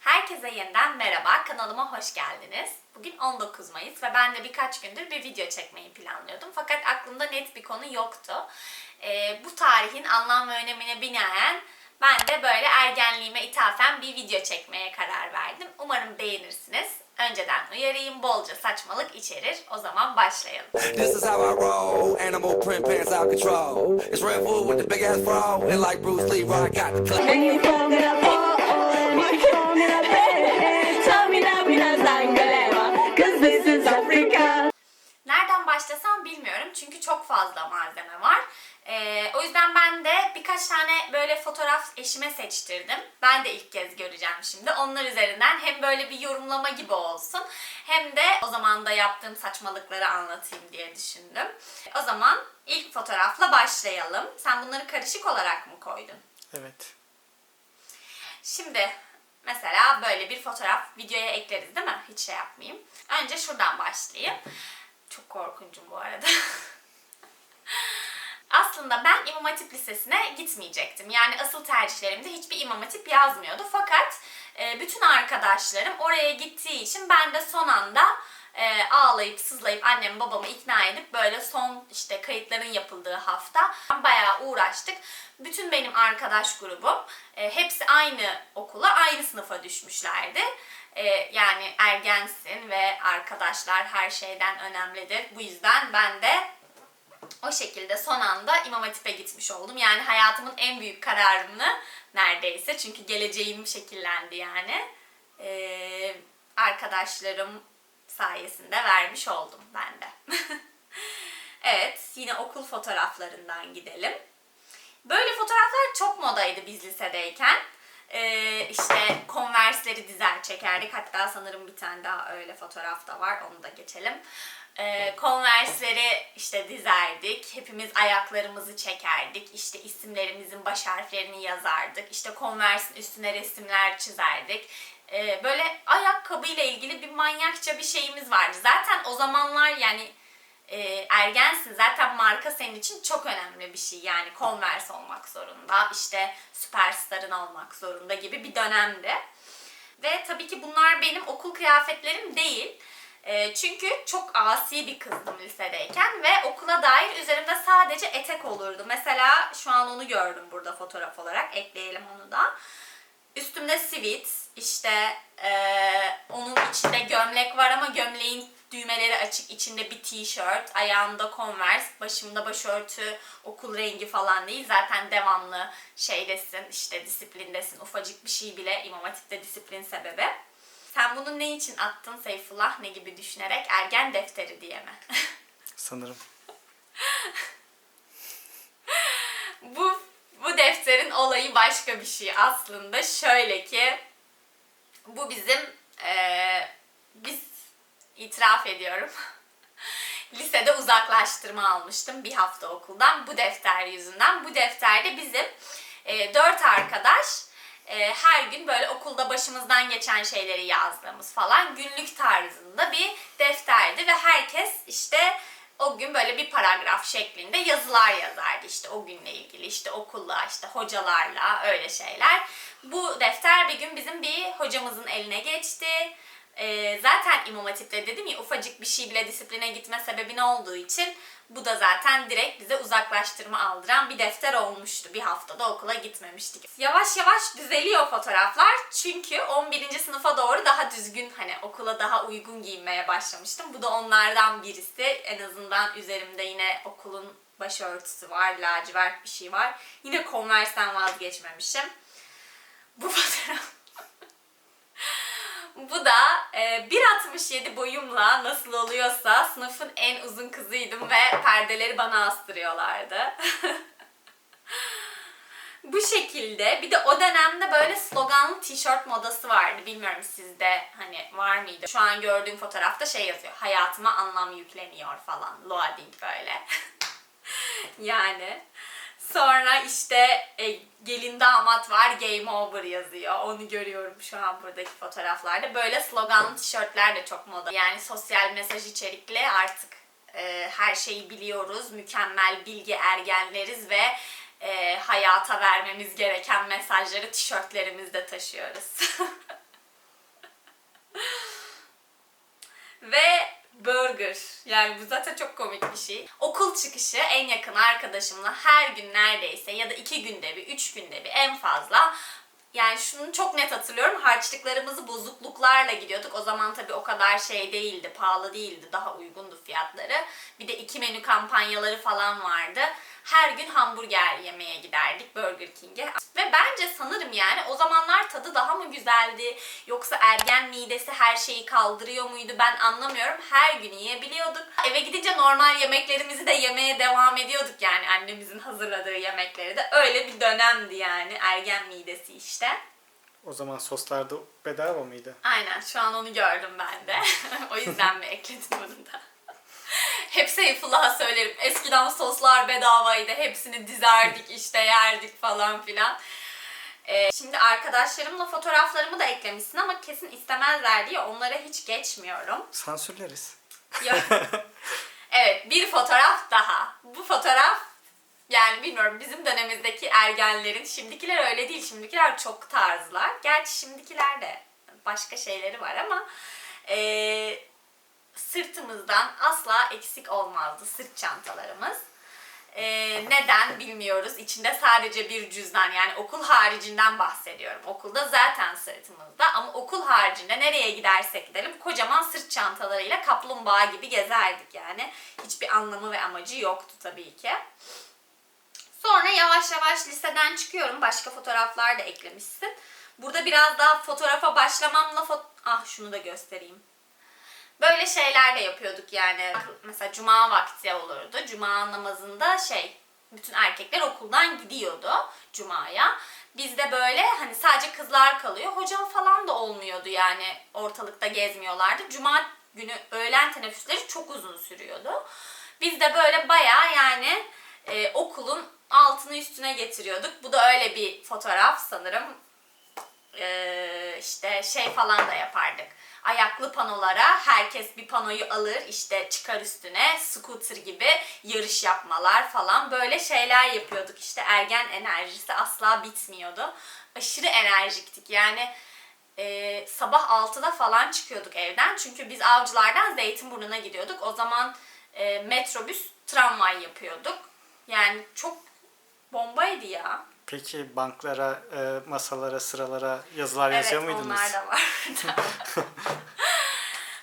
Herkese yeniden merhaba, kanalıma hoş geldiniz. Bugün 19 Mayıs ve ben de birkaç gündür bir video çekmeyi planlıyordum. Fakat aklımda net bir konu yoktu. Ee, bu tarihin anlam ve önemine binaen ben de böyle ergenliğime ithafen bir video çekmeye karar verdim. Umarım beğenirsiniz. Önceden uyarayım, bolca saçmalık içerir. O zaman başlayalım. This is how I roll. Animal print pants out control. It's Red Bull with the big ass bra. And like Bruce Lee, I got the Nereden başlasam bilmiyorum çünkü çok fazla malzeme var. Ee, o yüzden ben de birkaç tane böyle fotoğraf eşime seçtirdim. Ben de ilk kez göreceğim şimdi. Onlar üzerinden hem böyle bir yorumlama gibi olsun hem de o zaman da yaptığım saçmalıkları anlatayım diye düşündüm. O zaman ilk fotoğrafla başlayalım. Sen bunları karışık olarak mı koydun? Evet. Şimdi mesela böyle bir fotoğraf videoya ekleriz değil mi? Hiç şey yapmayayım. Önce şuradan başlayayım. Çok korkuncum bu arada. Aslında ben İmam Hatip Lisesi'ne gitmeyecektim. Yani asıl tercihlerimde hiçbir İmam Hatip yazmıyordu. Fakat e, bütün arkadaşlarım oraya gittiği için ben de son anda e, ağlayıp sızlayıp annemi babamı ikna edip böyle son işte kayıtların yapıldığı hafta bayağı uğraştık. Bütün benim arkadaş grubum e, hepsi aynı okula, aynı sınıfa düşmüşlerdi. E, yani ergensin ve arkadaşlar her şeyden önemlidir. Bu yüzden ben de o şekilde son anda İmam Hatip'e gitmiş oldum. Yani hayatımın en büyük kararını neredeyse çünkü geleceğim şekillendi yani. Ee, arkadaşlarım sayesinde vermiş oldum ben de. evet, yine okul fotoğraflarından gidelim. Böyle fotoğraflar çok modaydı biz lisedeyken. Ee, işte konversleri dizer çekerdik. Hatta sanırım bir tane daha öyle fotoğraf da var. Onu da geçelim. Ee, konversleri işte dizerdik. Hepimiz ayaklarımızı çekerdik. İşte isimlerimizin baş harflerini yazardık. İşte konversin üstüne resimler çizerdik. Ee, böyle ayakkabıyla ilgili bir manyakça bir şeyimiz vardı. Zaten o zamanlar yani e, ergensin. Zaten marka senin için çok önemli bir şey. Yani Converse olmak zorunda işte süperstarın olmak zorunda gibi bir dönemde ve tabii ki bunlar benim okul kıyafetlerim değil. E, çünkü çok asi bir kızdım lisedeyken ve okula dair üzerimde sadece etek olurdu. Mesela şu an onu gördüm burada fotoğraf olarak. Ekleyelim onu da Üstümde sivit, işte eee, onun içinde gömlek var ama gömleğin düğmeleri açık, içinde bir tişört, ayağımda converse, başımda başörtü, okul rengi falan değil. Zaten devamlı şeydesin, işte disiplindesin. Ufacık bir şey bile İmam Hatip'te disiplin sebebi. Sen bunu ne için attın Seyfullah ne gibi düşünerek? Ergen defteri diye mi? Sanırım. bu bu defterin olayı başka bir şey aslında. Şöyle ki bu bizim eee, biz itiraf ediyorum. Lisede uzaklaştırma almıştım bir hafta okuldan bu defter yüzünden. Bu defterde bizim eee, dört arkadaş eee, her gün böyle okulda başımızdan geçen şeyleri yazdığımız falan günlük tarzında bir defterdi ve herkes işte o gün böyle bir paragraf şeklinde yazılar yazardı işte o günle ilgili işte okulla işte hocalarla öyle şeyler. Bu defter bir gün bizim bir hocamızın eline geçti. Ee, zaten İmam Hatip'te dedim ya ufacık bir şey bile disipline gitme sebebi ne olduğu için bu da zaten direkt bize uzaklaştırma aldıran bir defter olmuştu. Bir haftada okula gitmemiştik. Yavaş yavaş düzeliyor fotoğraflar çünkü 11. sınıfa doğru daha düzgün hani okula daha uygun giyinmeye başlamıştım. Bu da onlardan birisi. En azından üzerimde yine okulun başörtüsü var, lacivert bir şey var. Yine Converse'den vazgeçmemişim. Bu fotoğraf bu da e, 1.67 boyumla nasıl oluyorsa sınıfın en uzun kızıydım ve perdeleri bana astırıyorlardı. Bu şekilde bir de o dönemde böyle sloganlı tişört modası vardı. Bilmiyorum sizde hani var mıydı? Şu an gördüğüm fotoğrafta şey yazıyor. Hayatıma anlam yükleniyor falan. Loading böyle. yani. Sonra işte e, gelin damat var game over yazıyor. Onu görüyorum şu an buradaki fotoğraflarda. Böyle sloganlı tişörtler de çok moda. Yani sosyal mesaj içerikli artık e, her şeyi biliyoruz. Mükemmel bilgi ergenleriz ve e, hayata vermemiz gereken mesajları tişörtlerimizde taşıyoruz. ve burger. Yani bu zaten çok komik bir şey. Okul çıkışı en yakın arkadaşımla her gün neredeyse ya da iki günde bir, üç günde bir en fazla yani şunu çok net hatırlıyorum. Harçlıklarımızı bozukluklarla gidiyorduk. O zaman tabii o kadar şey değildi, pahalı değildi. Daha uygundu fiyatları. Bir de iki menü kampanyaları falan vardı. Her gün hamburger yemeye giderdik Burger King'e. Ve bence sanırım yani o zamanlar tadı daha mı güzeldi? Yoksa ergen midesi her şeyi kaldırıyor muydu? Ben anlamıyorum. Her gün yiyebiliyorduk. Eve gidince normal yemeklerimizi de yemeye devam ediyorduk yani annemizin hazırladığı yemekleri de. Öyle bir dönemdi yani ergen midesi işte. O zaman soslar da bedava mıydı? Aynen şu an onu gördüm ben de. o yüzden mi ekledim bunu da? Hep Seyfullah'a söylerim. Eskiden soslar bedavaydı. Hepsini dizerdik işte yerdik falan filan. Ee, şimdi arkadaşlarımla fotoğraflarımı da eklemişsin ama kesin istemezler diye onlara hiç geçmiyorum. Sansürleriz. Yok. evet bir fotoğraf daha. Bu fotoğraf yani bilmiyorum bizim dönemimizdeki ergenlerin şimdikiler öyle değil. Şimdikiler çok tarzlar. Gerçi şimdikiler de başka şeyleri var ama eee, sırtımızdan asla eksik olmazdı sırt çantalarımız. Eee, neden bilmiyoruz. İçinde sadece bir cüzdan yani okul haricinden bahsediyorum. Okulda zaten sırtımızda ama okul haricinde nereye gidersek gidelim kocaman sırt çantalarıyla kaplumbağa gibi gezerdik yani. Hiçbir anlamı ve amacı yoktu tabii ki. Sonra yavaş yavaş liseden çıkıyorum. Başka fotoğraflar da eklemişsin. Burada biraz daha fotoğrafa başlamamla fot ah şunu da göstereyim. Böyle şeyler de yapıyorduk yani. Mesela cuma vakti olurdu. Cuma namazında şey bütün erkekler okuldan gidiyordu cumaya. Bizde böyle hani sadece kızlar kalıyor. Hocam falan da olmuyordu yani ortalıkta gezmiyorlardı. Cuma günü öğlen teneffüsleri çok uzun sürüyordu. Biz de böyle bayağı yani e, okulun altını üstüne getiriyorduk. Bu da öyle bir fotoğraf sanırım. Ee, işte şey falan da yapardık. Ayaklı panolara herkes bir panoyu alır işte çıkar üstüne scooter gibi yarış yapmalar falan böyle şeyler yapıyorduk. İşte ergen enerjisi asla bitmiyordu. Aşırı enerjiktik yani e, sabah 6'da falan çıkıyorduk evden. Çünkü biz avcılardan Zeytinburnu'na gidiyorduk. O zaman e, metrobüs tramvay yapıyorduk. Yani çok bombaydı ya. Peki banklara, e, masalara, sıralara yazılar yazıyor evet, muydunuz? onlar da vardı.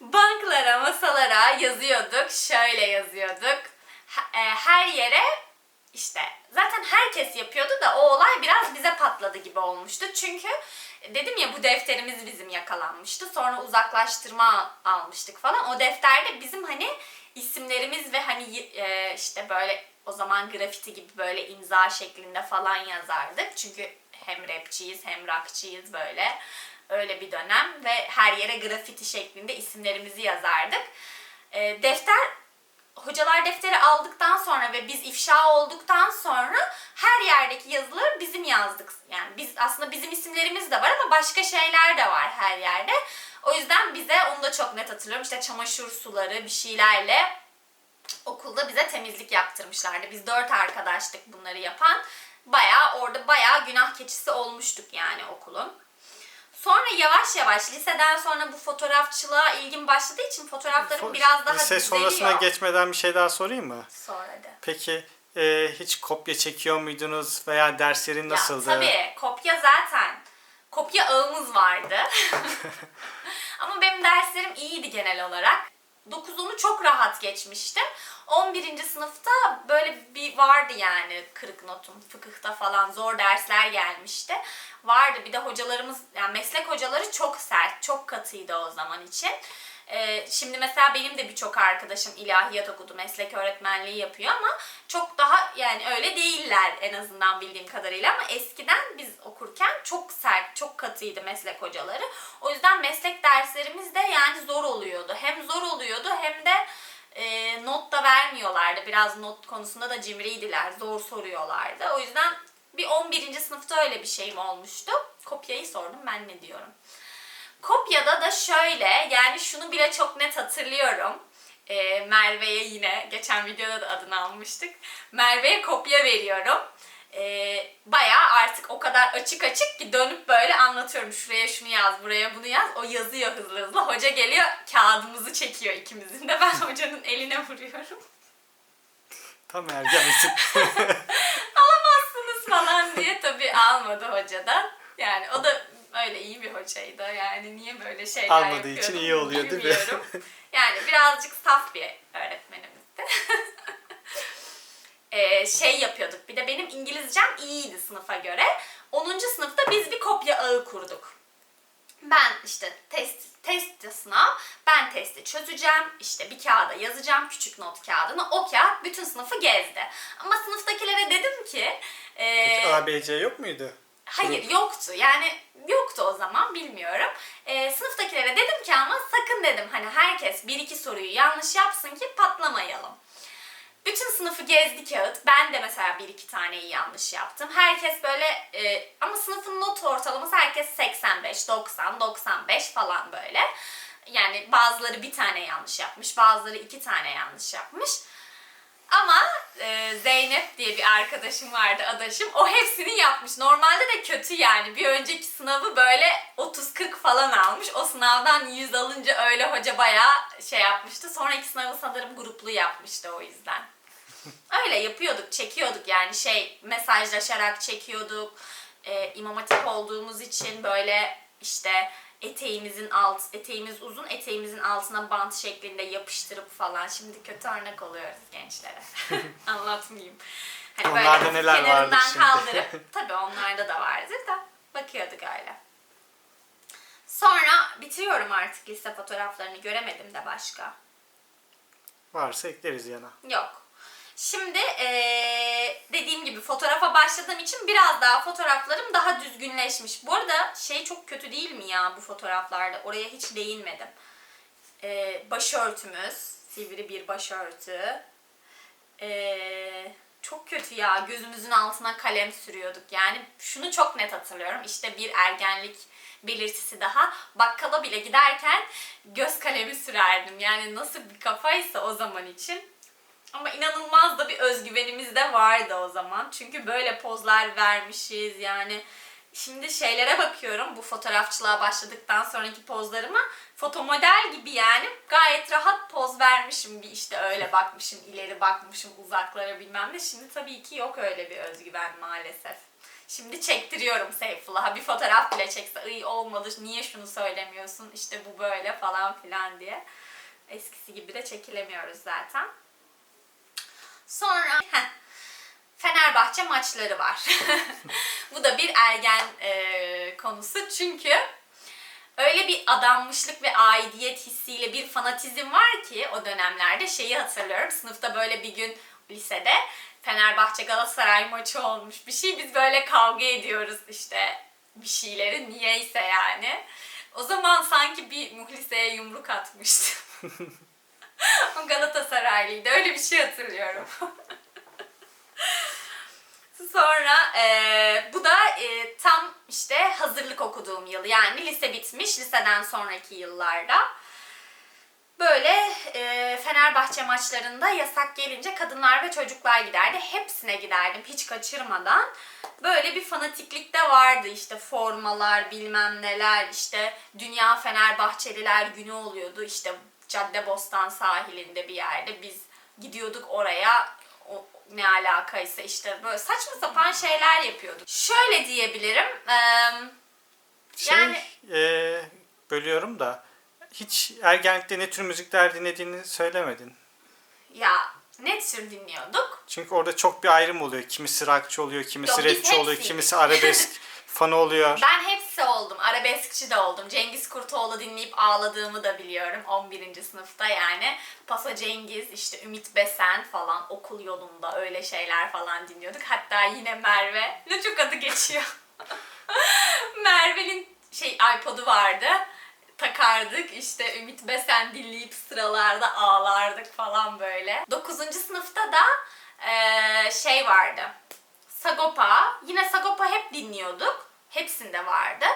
Banklara, masalara yazıyorduk. Şöyle yazıyorduk. E, Her yere işte zaten herkes yapıyordu da o olay biraz bize patladı gibi olmuştu. Çünkü dedim ya bu defterimiz bizim yakalanmıştı. Sonra uzaklaştırma almıştık falan. O defterde bizim hani isimlerimiz ve hani e, işte böyle o zaman grafiti gibi böyle imza şeklinde falan yazardık. Çünkü hem rapçiyiz hem rockçıyız böyle. Öyle bir dönem ve her yere grafiti şeklinde isimlerimizi yazardık. E, defter hocalar defteri aldıktan sonra ve biz ifşa olduktan sonra her yerdeki yazıları bizim yazdık. Yani biz aslında bizim isimlerimiz de var ama başka şeyler de var her yerde. O yüzden bize onu da çok net hatırlıyorum. İşte çamaşır suları bir şeylerle okulda bize temizlik yaptırmışlardı. Biz dört arkadaştık bunları yapan. Bayağı orada bayağı günah keçisi olmuştuk yani okulun. Sonra yavaş yavaş liseden sonra bu fotoğrafçılığa ilgim başladığı için fotoğraflarım Fo- biraz daha Lise düzeliyor. sonrasına geçmeden bir şey daha sorayım mı? Sonra da. Peki e, hiç kopya çekiyor muydunuz veya derslerin nasıldı? Ya tabii kopya zaten. Kopya ağımız vardı. Ama benim derslerim iyiydi genel olarak. 9'unu çok rahat geçmiştim. 11. sınıfta böyle bir vardı yani kırık notum. Fıkıhta falan zor dersler gelmişti. Vardı bir de hocalarımız yani meslek hocaları çok sert, çok katıydı o zaman için. Ee, şimdi mesela benim de birçok arkadaşım ilahiyat okudu, meslek öğretmenliği yapıyor ama çok daha yani öyle değiller en azından bildiğim kadarıyla ama eskiden biz okurken çok sert, çok katıydı meslek hocaları. O yüzden meslek derslerimiz de yani zor oluyordu. Hem zor oluyordu hem de e, not da vermiyorlardı. Biraz not konusunda da cimriydiler, zor soruyorlardı. O yüzden bir 11. sınıfta öyle bir şeyim olmuştu. Kopyayı sordum ben ne diyorum. Kopyada da şöyle yani şunu bile çok net hatırlıyorum. Ee, Merve'ye yine geçen videoda da adını almıştık. Merve'ye kopya veriyorum. e, bayağı artık o kadar açık açık ki dönüp böyle anlatıyorum. Şuraya şunu yaz, buraya bunu yaz. O yazıyor hızlı hızlı. Hoca geliyor kağıdımızı çekiyor ikimizin de. Ben hocanın eline vuruyorum. Tam ergensin. Alamazsınız falan diye tabii almadı hocadan. Yani o da öyle iyi bir hocaydı. Yani niye böyle şeyler yapıyordum için iyi oluyor, değil mi? Yani birazcık saf bir öğretmenimizdi. Ee, şey yapıyorduk. Bir de benim İngilizcem iyiydi sınıfa göre. 10. sınıfta biz bir kopya ağı kurduk. Ben işte test test sınav, ben testi çözeceğim, işte bir kağıda yazacağım küçük not kağıdını. O kağıt bütün sınıfı gezdi. Ama sınıftakilere dedim ki e, Hiç ABC yok muydu? Hayır yoktu yani yoktu o zaman bilmiyorum. Ee, sınıftakilere dedim ki ama sakın dedim hani herkes bir iki soruyu yanlış yapsın ki patlamayalım. Bütün sınıfı gezdi kağıt. Ben de mesela bir iki taneyi yanlış yaptım. Herkes böyle e, ama sınıfın not ortalaması herkes 85, 90, 95 falan böyle. Yani bazıları bir tane yanlış yapmış, bazıları iki tane yanlış yapmış. Ama e, Zeynep diye bir arkadaşım vardı, adaşım. O hepsini yapmış. Normalde de kötü yani. Bir önceki sınavı böyle 30-40 falan almış. O sınavdan 100 alınca öyle hoca bayağı şey yapmıştı. Sonraki sınavı sanırım gruplu yapmıştı o yüzden. Öyle yapıyorduk, çekiyorduk yani şey mesajlaşarak çekiyorduk. E, İmam Hatip olduğumuz için böyle işte eteğimizin alt, eteğimiz uzun, eteğimizin altına bant şeklinde yapıştırıp falan. Şimdi kötü örnek oluyoruz gençlere. Anlatmayayım. Hani Onlarda neler vardır kenarından şimdi? kaldırıp, tabii onlarda da vardır da bakıyorduk öyle. Sonra bitiriyorum artık liste fotoğraflarını göremedim de başka. Varsa ekleriz yana. Yok. Şimdi eee, dediğim gibi fotoğrafa başladığım için biraz daha fotoğraflarım daha düzgünleşmiş. Bu arada şey çok kötü değil mi ya bu fotoğraflarda? Oraya hiç değinmedim. Eee başörtümüz, sivri bir başörtü. Eee, çok kötü ya. Gözümüzün altına kalem sürüyorduk. Yani şunu çok net hatırlıyorum. İşte bir ergenlik belirtisi daha. Bakkala bile giderken göz kalemi sürerdim. Yani nasıl bir kafaysa o zaman için. Ama inanılmaz da bir özgüvenimiz de vardı o zaman. Çünkü böyle pozlar vermişiz yani. Şimdi şeylere bakıyorum bu fotoğrafçılığa başladıktan sonraki pozlarıma. Fotomodel gibi yani gayet rahat poz vermişim. Bir işte öyle bakmışım, ileri bakmışım, uzaklara bilmem ne. Şimdi tabii ki yok öyle bir özgüven maalesef. Şimdi çektiriyorum Seyfullah'a. Bir fotoğraf bile çekse iyi olmadı niye şunu söylemiyorsun işte bu böyle falan filan diye. Eskisi gibi de çekilemiyoruz zaten. Sonra Fenerbahçe maçları var. Bu da bir ergen e, konusu çünkü öyle bir adanmışlık ve aidiyet hissiyle bir fanatizm var ki o dönemlerde şeyi hatırlıyorum. Sınıfta böyle bir gün lisede Fenerbahçe Galatasaray maçı olmuş bir şey. Biz böyle kavga ediyoruz işte bir şeyleri niyeyse yani. O zaman sanki bir muhliseye yumruk atmıştım. o Galatasaraylıydı. Öyle bir şey hatırlıyorum. Sonra e, bu da e, tam işte hazırlık okuduğum yıl. Yani lise bitmiş, liseden sonraki yıllarda. Böyle e, Fenerbahçe maçlarında yasak gelince kadınlar ve çocuklar giderdi. Hepsine giderdim hiç kaçırmadan. Böyle bir fanatiklik de vardı işte formalar bilmem neler işte Dünya Fenerbahçeliler günü oluyordu işte Caddebostan sahilinde bir yerde biz gidiyorduk oraya o, ne alakaysa işte böyle saçma sapan şeyler yapıyorduk. Şöyle diyebilirim eee, Şey, yani e, bölüyorum da hiç ergenlikte ne tür müzikler dinlediğini söylemedin. ya ne tür dinliyorduk? Çünkü orada çok bir ayrım oluyor. Kimisi rockçı oluyor, kimisi Yok, rapçi oluyor, kimisi arabesk fanı oluyor. Ben hepsi oldum. Arabeskçi de oldum. Cengiz Kurtoğlu dinleyip ağladığımı da biliyorum. 11. sınıfta yani. Paso Cengiz, işte Ümit Besen falan okul yolunda öyle şeyler falan dinliyorduk. Hatta yine Merve. Ne çok adı geçiyor. Merve'nin şey iPod'u vardı. Takardık işte Ümit Besen dinleyip sıralarda ağlardık falan böyle. 9. sınıfta da eee, şey vardı. Sagopa. Yine Sagopa hep dinliyorduk. Hepsinde vardı.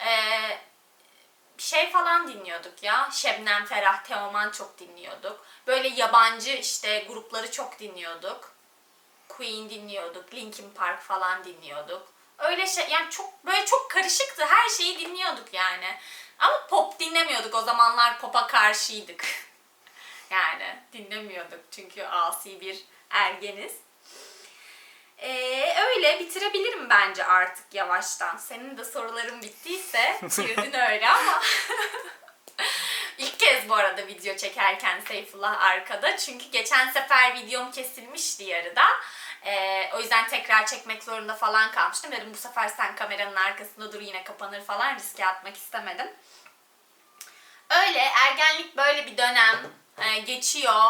Ee, şey falan dinliyorduk ya. Şebnem Ferah, Teoman çok dinliyorduk. Böyle yabancı işte grupları çok dinliyorduk. Queen dinliyorduk, Linkin Park falan dinliyorduk. Öyle şey yani çok böyle çok karışıktı. Her şeyi dinliyorduk yani. Ama pop dinlemiyorduk. O zamanlar pop'a karşıydık. yani dinlemiyorduk çünkü asi bir ergeniz. Ee, öyle bitirebilirim bence artık yavaştan. Senin de soruların bittiyse girdin öyle ama. İlk kez bu arada video çekerken Seyfullah arkada. Çünkü geçen sefer videom kesilmişti yarıda. Ee, o yüzden tekrar çekmek zorunda falan kalmıştım. Dedim bu sefer sen kameranın arkasında dur yine kapanır falan riske atmak istemedim. Öyle ergenlik böyle bir dönem Ee, geçiyor.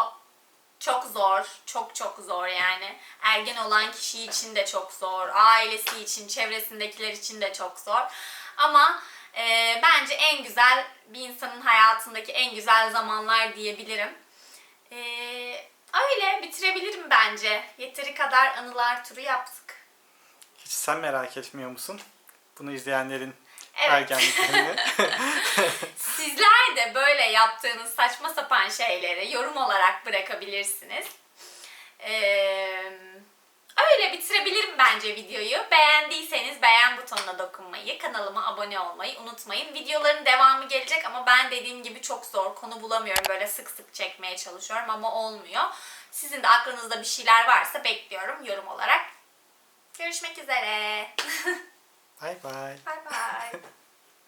Çok zor, çok çok zor yani. Ergen olan kişi için de çok zor, ailesi için, çevresindekiler için de çok zor. Ama e, bence en güzel bir insanın hayatındaki en güzel zamanlar diyebilirim. E, öyle bitirebilirim bence. Yeteri kadar anılar turu yaptık. Hiç sen merak etmiyor musun? Bunu izleyenlerin Evet. ergenliklerini. Sizler de böyle yaptığınız saçma sapan şeyleri yorum olarak bırakabilirsiniz. Ee, öyle bitirebilirim bence videoyu. Beğendiyseniz beğen butonuna dokunmayı, kanalıma abone olmayı unutmayın. Videoların devamı gelecek ama ben dediğim gibi çok zor. Konu bulamıyorum. Böyle sık sık çekmeye çalışıyorum ama olmuyor. Sizin de aklınızda bir şeyler varsa bekliyorum yorum olarak. Görüşmek üzere. Bye bye. Bye bye.